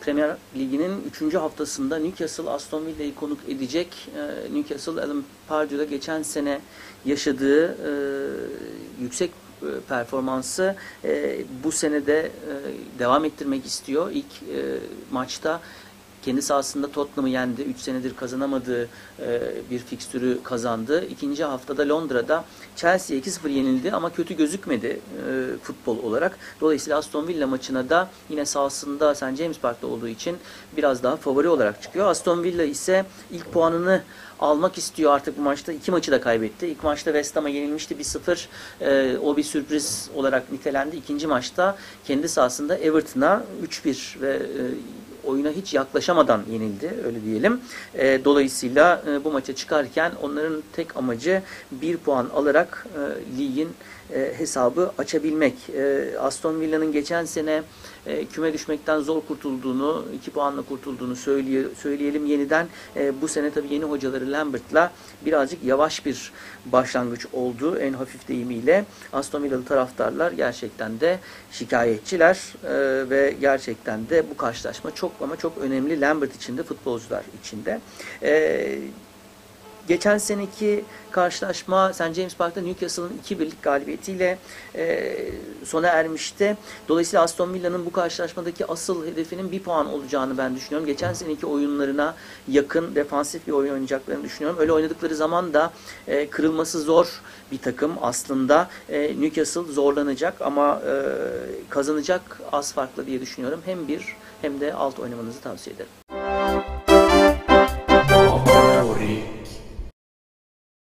Premier Ligi'nin 3. haftasında Newcastle Aston Villa'yı konuk edecek. Ee, Newcastle Alan Pardew'da geçen sene yaşadığı e, yüksek e, performansı e, bu senede e, devam ettirmek istiyor. İlk e, maçta kendi sahasında Tottenham'ı yendi. 3 senedir kazanamadığı e, bir fikstürü kazandı. İkinci haftada Londra'da Chelsea'ye 2-0 yenildi ama kötü gözükmedi e, futbol olarak. Dolayısıyla Aston Villa maçına da yine sahasında St. James Park'ta olduğu için biraz daha favori olarak çıkıyor. Aston Villa ise ilk puanını almak istiyor artık bu maçta. iki maçı da kaybetti. İlk maçta West Ham'a yenilmişti 1-0. Ee, o bir sürpriz olarak nitelendi. İkinci maçta kendi sahasında Everton'a 3-1 ve e, oyuna hiç yaklaşamadan yenildi öyle diyelim. E, dolayısıyla e, bu maça çıkarken onların tek amacı bir puan alarak e, ligin e, hesabı açabilmek. E, Aston Villa'nın geçen sene e, küme düşmekten zor kurtulduğunu, iki puanla kurtulduğunu söyleye, söyleyelim yeniden. E, bu sene tabii yeni hocaları Lambert'la birazcık yavaş bir başlangıç oldu en hafif deyimiyle. Aston Villalı taraftarlar gerçekten de şikayetçiler e, ve gerçekten de bu karşılaşma çok ama çok önemli Lambert için de futbolcular için de. E, Geçen seneki karşılaşma St. James Park'ta Newcastle'ın 2-1'lik galibiyetiyle e, sona ermişti. Dolayısıyla Aston Villa'nın bu karşılaşmadaki asıl hedefinin bir puan olacağını ben düşünüyorum. Geçen seneki oyunlarına yakın defansif bir oyun oynayacaklarını düşünüyorum. Öyle oynadıkları zaman da e, kırılması zor bir takım aslında. E, Newcastle zorlanacak ama e, kazanacak az farklı diye düşünüyorum. Hem bir hem de alt oynamanızı tavsiye ederim.